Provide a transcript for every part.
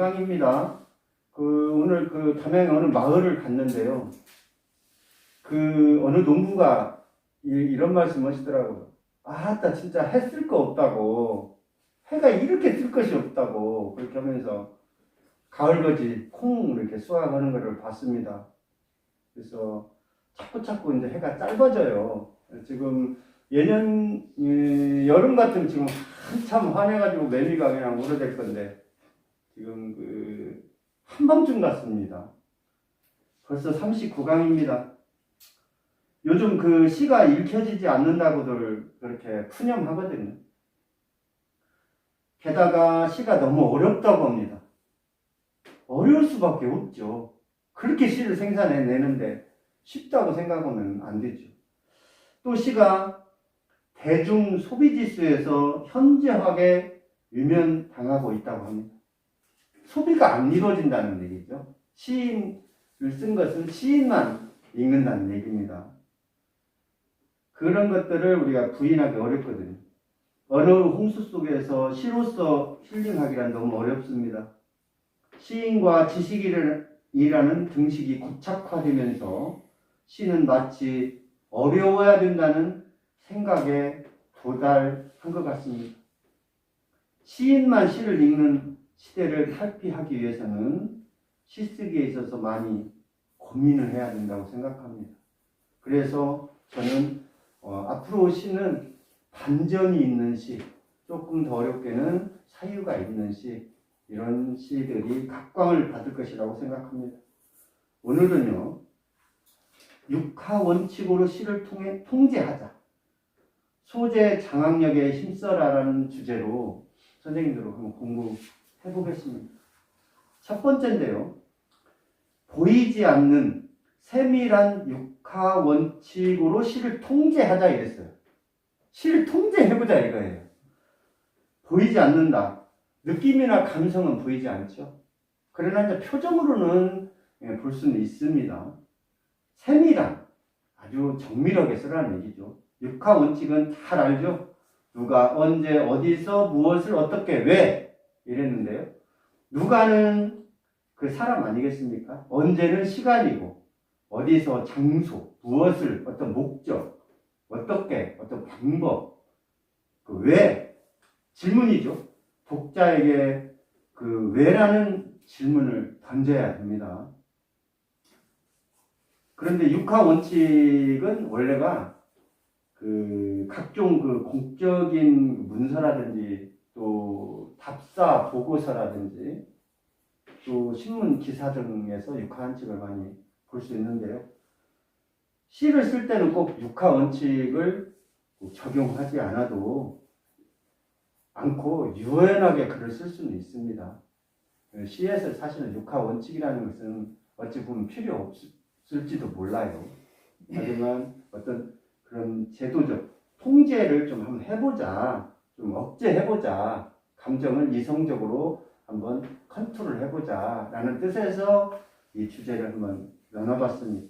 39강입니다. 그 오늘 그 담양의 어느 마을을 갔는데요. 그 어느 농부가 이, 이런 말씀 하시더라고요. 아따 진짜 해쓸거 없다고 해가 이렇게 쓸 것이 없다고 그렇게 하면서 가을거지 콩 이렇게 수확하는 것을 봤습니다. 그래서 자꾸 자꾸 이제 해가 짧아져요. 지금 예년 예, 여름 같으면 지금 한참 환해가지고 매미가 그냥 오래될 건데 지금 그 한밤중 같습니다. 벌써 39강입니다. 요즘 그 시가 읽혀지지 않는다고들 그렇게 푸념하거든요. 게다가 시가 너무 어렵다고 합니다. 어려울 수밖에 없죠. 그렇게 시를 생산해내는데 쉽다고 생각하면 안 되죠. 또 시가 대중 소비 지수에서 현저하게 유면당하고 있다고 합니다. 소비가 안 이루어진다는 얘기죠. 시인을 쓴 것은 시인만 읽는다는 얘기입니다. 그런 것들을 우리가 부인하기 어렵거든요. 어느 홍수 속에서 시로서 힐링하기란 너무 어렵습니다. 시인과 지식이라는 등식이 고착화되면서 시는 마치 어려워야 된다는 생각에 도달한 것 같습니다. 시인만 시를 읽는 시대를 탈피하기 위해서는 시 쓰기에 있어서 많이 고민을 해야 된다고 생각합니다. 그래서 저는 어, 앞으로 시는 반전이 있는 시, 조금 더 어렵게는 사유가 있는 시, 이런 시들이 각광을 받을 것이라고 생각합니다. 오늘은요, 육하 원칙으로 시를 통해 통제하자. 소재 장악력에 힘써라라는 주제로 선생님들로 공부 해 보겠습니다. 첫 번째인데요. 보이지 않는 세밀한 육하 원칙으로 시를 통제하자 이랬어요. 시를 통제해보자 이거예요. 보이지 않는다. 느낌이나 감성은 보이지 않죠. 그러나 이제 표정으로는 예, 볼 수는 있습니다. 세밀한, 아주 정밀하게 쓰라는 얘기죠. 육하 원칙은 잘 알죠? 누가 언제 어디서 무엇을 어떻게 왜 이랬는데요. 누가는 그 사람 아니겠습니까? 언제는 시간이고 어디서 장소 무엇을 어떤 목적 어떻게 어떤 방법 그 왜 질문이죠. 독자에게 그 왜라는 질문을 던져야 됩니다. 그런데 육하 원칙은 원래가 그 각종 그 공적인 문서라든지 또 답사 보고서라든지 또 신문 기사 등에서 육하 원칙을 많이 볼 수 있는데요. 시를 쓸 때는 꼭 육하 원칙을 적용하지 않아도 않고 유연하게 글을 쓸 수는 있습니다. 시에서 사실은 육하 원칙이라는 것은 어찌 보면 필요 없을지도 몰라요. 하지만 어떤 그런 제도적 통제를 좀 한번 해보자, 좀 억제해보자, 감정을 이성적으로 한번 컨트롤 해보자 라는 뜻에서 이 주제를 한번 나눠봤습니다.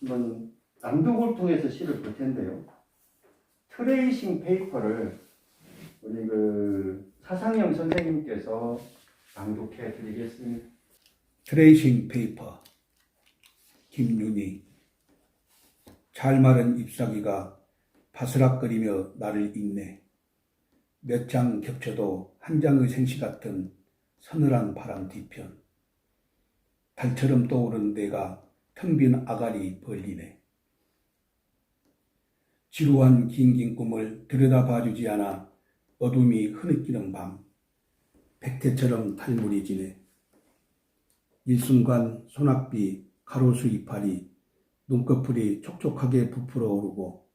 한번 낭독을 통해서 시를 볼 텐데요. 트레이싱 페이퍼를 우리 그 사상영 선생님께서 낭독해 드리겠습니다. 트레이싱 페이퍼 김윤희 잘 마른 잎사귀가 바스락거리며 나를 읽네 몇 장 겹쳐도 한 장의 생시 같은 서늘한 바람 뒤편. 달처럼 떠오른 내가 텅 빈 아가리 벌리네. 지루한 긴긴 꿈을 들여다봐주지 않아 어둠이 흐느끼는 밤. 백태처럼 탈무리지네. 일순간 소낙비 가로수 이파리 눈꺼풀이 촉촉하게 부풀어 오르고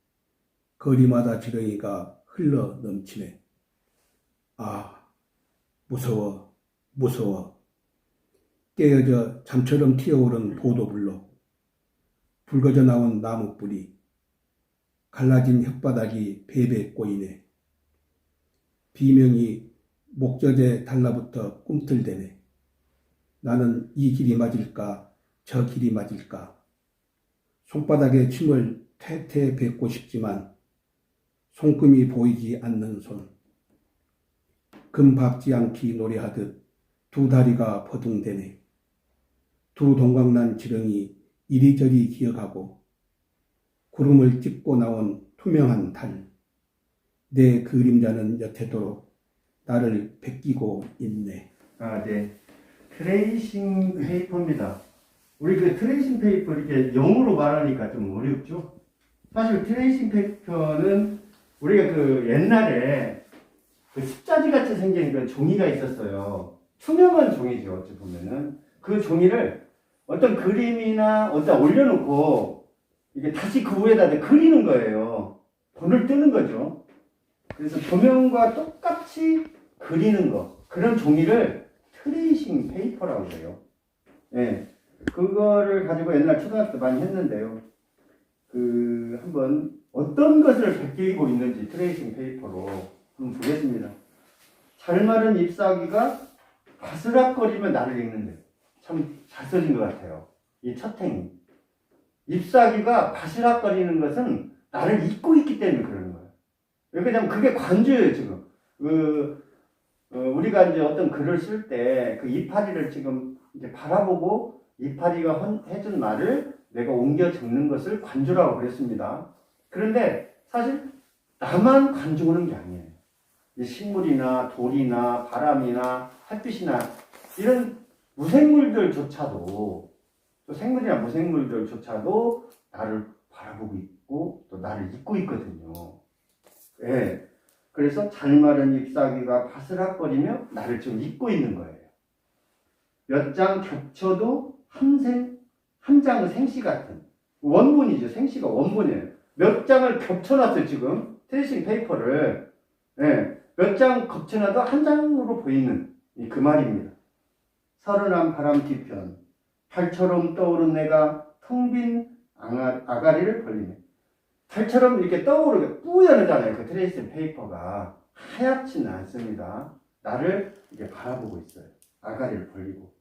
거리마다 지렁이가 흘러 넘치네. 아, 무서워, 무서워. 깨어져 잠처럼 튀어오른 보도블록, 붉어져 나온 나무뿌리, 갈라진 혓바닥이 베베 꼬이네. 비명이 목젖에 달라붙어 꿈틀대네. 나는 이 길이 맞을까, 저 길이 맞을까. 손바닥에 침을 태태 뱉고 싶지만 손금이 보이지 않는 손. 금박지 않기 노래하듯 두 다리가 버둥대네. 두 동강난 지렁이 이리저리 기어가고 구름을 찝고 나온 투명한 달. 내 그림자는 여태도록 나를 베끼고 있네. 아, 네. 트레이싱 페이퍼입니다. 우리 그 트레이싱 페이퍼 이렇게 영어로 말하니까 좀 어렵죠? 사실 트레이싱 페이퍼는 우리가 그 옛날에 그 습자지 같이 생긴 그런 종이가 있었어요. 투명한 종이죠, 어찌 보면은. 그 종이를 어떤 그림이나 어디다 올려놓고 이게 다시 그 위에다 그리는 거예요. 본을 뜨는 거죠. 그래서 조명과 똑같이 그리는 거. 그런 종이를 트레이싱 페이퍼라고 해요. 예. 그거를 가지고 옛날 초등학교 때 많이 했는데요. 그, 한번 어떤 것을 베끼고 있는지 트레이싱 페이퍼로 한번 보겠습니다. 잘 마른 잎사귀가 바스락거리면 나를 읽는데 참 잘 써진 것 같아요. 이 첫 행위. 잎사귀가 바스락거리는 것은 나를 잊고 있기 때문에 그러는 거예요. 왜 그러냐면 그게 관주예요, 지금. 그, 어, 우리가 이제 어떤 글을 쓸 때 그 이파리를 지금 이제 바라보고 이파리가 헌- 해준 말을 내가 옮겨 적는 것을 관주라고 그랬습니다. 그런데 사실 나만 관주하는 게 아니에요. 이 식물이나 돌이나 바람이나 햇빛이나 이런 무생물들조차도 또 생물이나 무생물들조차도 나를 바라보고 있고 또 나를 잊고 있거든요. 예. 그래서 잘 마른 잎사귀가 바스락거리며 나를 좀 잊고 있는 거예요. 몇 장 겹쳐도 한 생, 한 장은 생시 같은. 원본이죠. 생시가 원본이에요. 몇 장을 겹쳐놨어요, 지금. 트레이싱 페이퍼를. 예. 몇장 겹쳐놔도 한 장으로 보이는 이그 말입니다. 서른한 바람 뒤편. 달처럼 떠오른 내가 텅 빈 아가리를 벌리네. 달처럼 이렇게 떠오르게 뿌연하잖아요. 그 트레이싱 페이퍼가 하얗지는 않습니다. 나를 이렇게 바라보고 있어요. 아가리를 벌리고.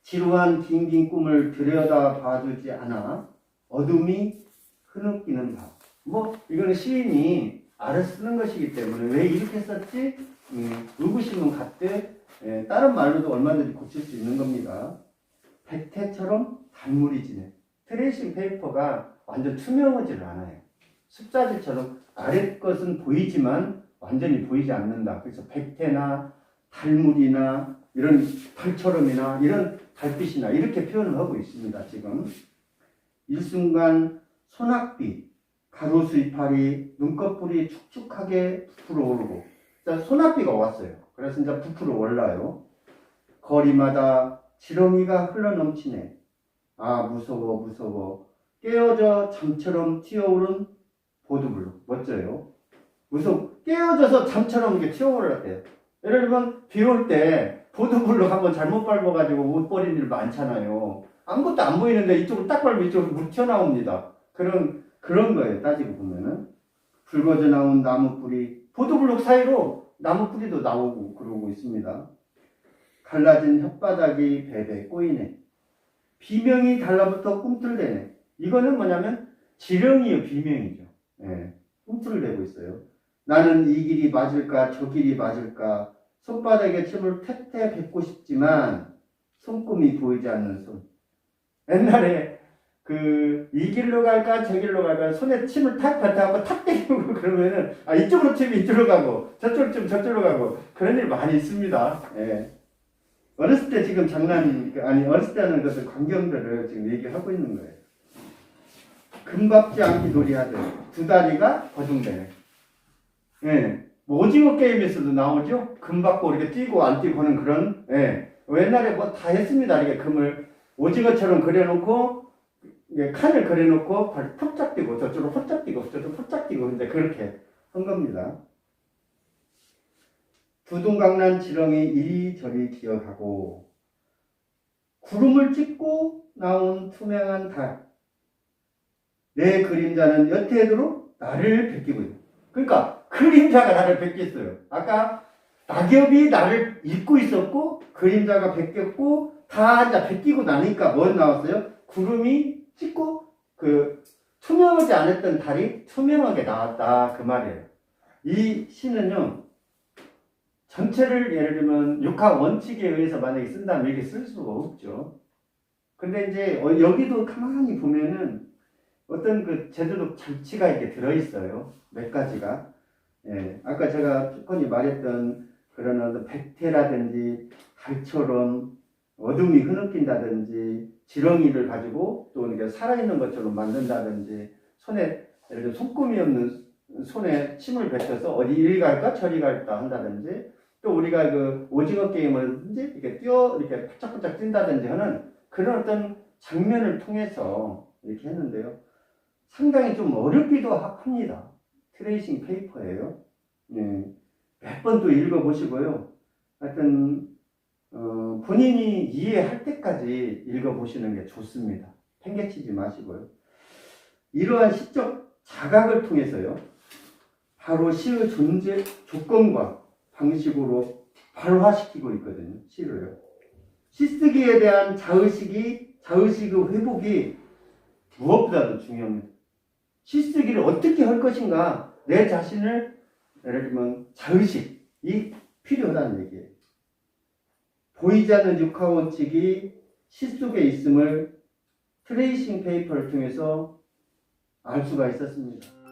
지루한 긴긴 꿈을 들여다 봐주지 않아 어둠이 흐느끼는 밤. 뭐 이거는 시인이 알아서 쓰는 것이기 때문에 왜 이렇게 썼지? 음, 의구심은 갖되 예, 다른 말로도 얼마든지 고칠 수 있는 겁니다. 백태처럼 단물이 지네. 트레이싱 페이퍼가 완전 투명하지를 않아요. 습자지처럼 아래 것은 보이지만 완전히 보이지 않는다. 그래서 백태나 달물이나 이런 달처럼이나 이런 달빛이나 이렇게 표현을 하고 있습니다. 지금 일순간 소낙빛, 가로수 이파리, 눈꺼풀이 축축하게 부풀어 오르고 자, 소낙비가 왔어요. 그래서 이제 부풀어 올라요. 거리마다 지렁이가 흘러 넘치네. 아 무서워 무서워 깨어져 잠처럼 튀어오른 보드블루 멋져요. 무슨 깨어져서 잠처럼 이렇게 튀어올랐대요. 예를 들면 비 올 때 보드블록 한번 잘못 밟아가지고 못 버린 일 많잖아요. 아무것도 안 보이는데 이쪽으로 딱 밟으면 이쪽으로 물 튀어나옵니다. 그런 그런 거예요. 따지고 보면은 붉어져 나온 나무 뿌리 보드블록 사이로 나무 뿌리도 나오고 그러고 있습니다. 갈라진 혓바닥이 베베 꼬이네. 비명이 달라붙어 꿈틀대네. 이거는 뭐냐면 지령이요 비명이죠. 예, 꿈틀을 대고 있어요. 나는 이 길이 맞을까 저 길이 맞을까 손바닥에 침을 태태 뱉고 싶지만 손금이 보이지 않는 손. 옛날에 그 이 길로 갈까 저 길로 갈까 손에 침을 탁 뱉어갖고 탁 때리고 그러면은 아 이쪽으로 치면 이쪽으로 가고 저쪽으로 치면 저쪽으로 가고 그런 일 많이 있습니다. 예. 어렸을 때 지금 장난 아니 어렸을 때 하는 것을 광경들을 지금 얘기하고 있는 거예요. 금박지 않기 놀이하듯 두 다리가 거중되네. 예. 뭐 오징어 게임에서도 나오죠. 금 받고 이렇게 뛰고 안 뛰고 하는 그런 예. 옛날에 뭐 다 했습니다. 이렇게 금을 오징어처럼 그려놓고 이게 칸을 그려놓고 발 푹짝 뛰고 저쪽으로 홀짝 뛰고 저쪽으로 홀짝 뛰고 근데 그렇게 한 겁니다. 두둥강난 지렁이 이리저리 기어가고 구름을 찍고 나온 투명한 달. 내 그림자는 여태도록 나를 베끼고 있다. 그러니까 그림자가 나를 베꼈어요. 아까 낙엽이 나를 잊고 있었고 그림자가 베꼈고 다 이제 베끼고 나니까 뭐 나왔어요? 구름이 찍고 그 투명하지 않았던 달이 투명하게 나왔다 그 말이에요. 이 시는요 전체를 예를 들면 육하 원칙에 의해서 만약에 쓴다면 이렇게 쓸 수가 없죠. 근데 이제 어, 여기도 가만히 보면은 어떤 그 제도적 장치가 이렇게 들어있어요. 몇 가지가. 예, 아까 제가 조건이 말했던 그런 어떤 백태라든지 달처럼 어둠이 흐느낀다든지 지렁이를 가지고 또 이렇게 살아있는 것처럼 만든다든지 손에 예를 들어 손금이 없는 손에 침을 뱉어서 어디 이리 갈까 저리 갈까 한다든지 또 우리가 그 오징어 게임을 이렇게 뛰어 이렇게 바짝바짝 뛴다든지 하는 그런 어떤 장면을 통해서 이렇게 했는데요. 상당히 좀 어렵기도 하- 합니다. 트레이싱 페이퍼예요. 네. 몇 번 또 읽어보시고요. 하여튼 어, 본인이 이해할 때까지 읽어보시는 게 좋습니다. 팽개치지 마시고요. 이러한 시적 자각을 통해서요. 바로 시의 존재 조건과 방식으로 발화시키고 있거든요. 시를요. 시쓰기에 대한 자의식이 자의식의 회복이 무엇보다도 중요합니다. 시쓰기를 어떻게 할 것인가 내 자신을 예를 들면 자의식이 필요하다는 얘기예요. 보이지 않는 육하 원칙이 시 속에 있음을 트레이싱 페이퍼를 통해서 알 수가 있었습니다.